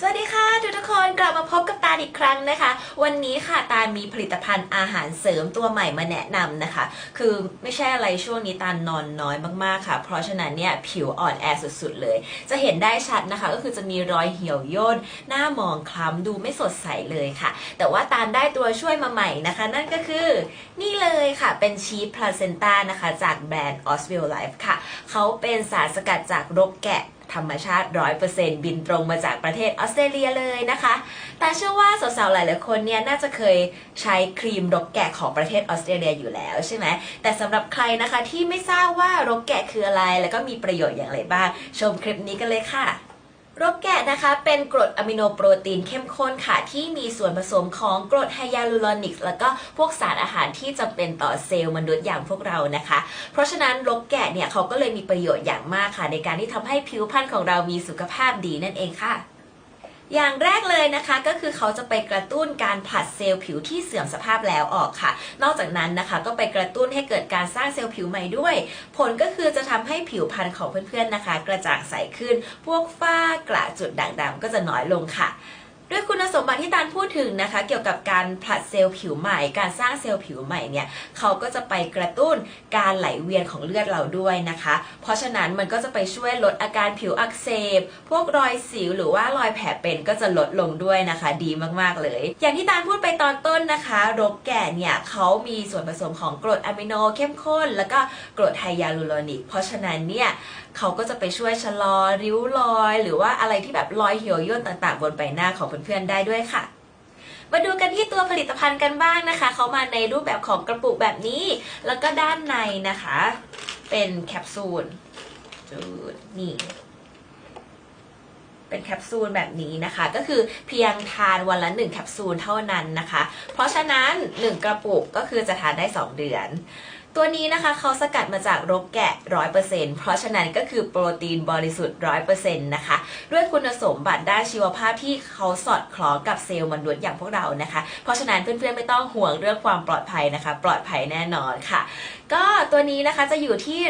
สวัสดีค่ะทุกทุกคนกลับมาพบกับตาอีกครั้งนะคะ วันนี้ค่ะตามีผลิตภัณฑ์อาหารเสริมตัวใหม่มาแนะนำนะคะ คือไม่ใช่อะไรช่วงนี้ตาลนอนน้อยมากๆค่ะ เพราะฉะนั้นเนี่ยผิวอ่อนแอสุดๆเลย จะเห็นได้ชัดนะคะ ก็คือจะมีรอยเหี่ยวย่นหน้ามองคล้ำดูไม่สดใสเลยค่ะ แต่ว่าตาลได้ตัวช่วยมาใหม่นะคะ นั่นก็คือนี่เลยค่ะเป็นชีสพลาเซนต้านะคะ จากแบรนด์ Oswell Life ค่ะเขาเป็นสารสกัดจากรกแกะ ธรรมชาติ100%บินตรงมาจากประเทศออสเตรเลียเลยนะคะ แต่เชื่อว่าสาวๆหลายๆคนเนี่ยน่าจะเคยใช้ครีมรกแกะของประเทศออสเตรเลียอยู่แล้วใช่ไหมแต่สำหรับใครนะคะที่ไม่ทราบว่ารกแกะคืออะไร แล้วก็มีประโยชน์อย่างไรบ้าง ชมคลิปนี้กันเลยค่ะ รบแกะนะคะเป็นกรดอะมิโนโปรตีนเข้มข้นค่ะ ที่มีส่วนผสมของกรดไฮยาลูรอนิกแล้วก็พวกสารอาหารที่จำเป็นต่อเซลล์มนุษย์อย่างพวกเรานะคะ เพราะฉะนั้นรบแกะเนี่ยเขาก็เลยมีประโยชน์อย่างมากค่ะ ในการที่ทำให้ผิวพรรณของเรามีสุขภาพดีนั่นเองค่ะ อย่างแรกเลยนะคะก็คือเขาจะไปกระตุ้นการผลัดเซลล์ผิวที่เสื่อมสภาพแล้วออกค่ะ นอกจากนั้นนะคะก็ไปกระตุ้นให้เกิดการสร้างเซลล์ผิวใหม่ด้วย ผลก็คือจะทำให้ผิวพรรณของเพื่อนๆนะคะ กระจ่างใสขึ้น พวกฝ้ากระจุดด่างดำก็จะน้อยลงค่ะ ด้วยคุณสมบัติที่ตาลพูดถึงนะคะ เกี่ยวกับการผลัดเซลล์ผิวใหม่ การสร้างเซลล์ผิวใหม่เนี่ยเขาก็จะไปกระตุ้นการไหลเวียนของเลือดเราด้วยนะคะ เพราะฉะนั้นมันก็จะไปช่วยลดอาการผิวอักเสบพวกรอยสิวหรือว่ารอยแผลเป็นก็จะลดลงด้วยนะคะ ดีมากๆเลย อย่างที่ตาลพูดไปตอนต้นนะคะรกแก่เนี่ยเขามีส่วนผสมของกรดอะมิโนเข้มข้น แล้วก็กรดไฮยาลูโรนิก เพราะฉะนั้นเนี่ยเขาก็จะไปช่วยชะลอริ้วรอย หรือว่าอะไรที่แบบรอยเหี่ยวย่นต่างๆ บนใบหน้าของเพื่อนๆได้ด้วยค่ะ มาดูกันที่ตัวผลิตภัณฑ์กันบ้างนะคะเขามาในรูปแบบของกระปุกแบบนี้ แล้วก็ด้านในนะคะ เป็นแคปซูลจูดนี่ เป็นแคปซูลแบบนี้นะคะ ก็คือเพียงทานวันละ 1 แคปซูลเท่านั้นนะคะ เพราะฉะนั้น 1 กระปุกก็คือจะทานได้ 2 เดือน ตัวนี้นะคะเขาสกัดมาจากรกแกะ 100%เพราะฉะนั้นก็คือโปรตีนบริสุทธิ์ 100%นะคะ ด้วยคุณสมบัติด้านชีวภาพที่เขาสอดคล้องกับเซลล์มนุษย์อย่างพวกเรานะคะ เพราะฉะนั้นเพื่อนๆไม่ต้องห่วงเรื่องความปลอดภัยนะคะ ปลอดภัยแน่นอนค่ะ ก็ตัวนี้นะคะจะอยู่ที่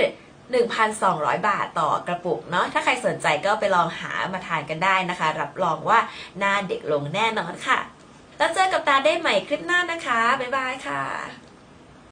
1,200 บาทต่อกระปุกเนาะถ้าใครสนใจก็ไปลองหามาทานกันได้นะคะ รับรองว่าหน้าเด็กลงแน่นอนค่ะ แล้วเจอกับตาได้ใหม่คลิปหน้านะคะ บ๊ายบายค่ะ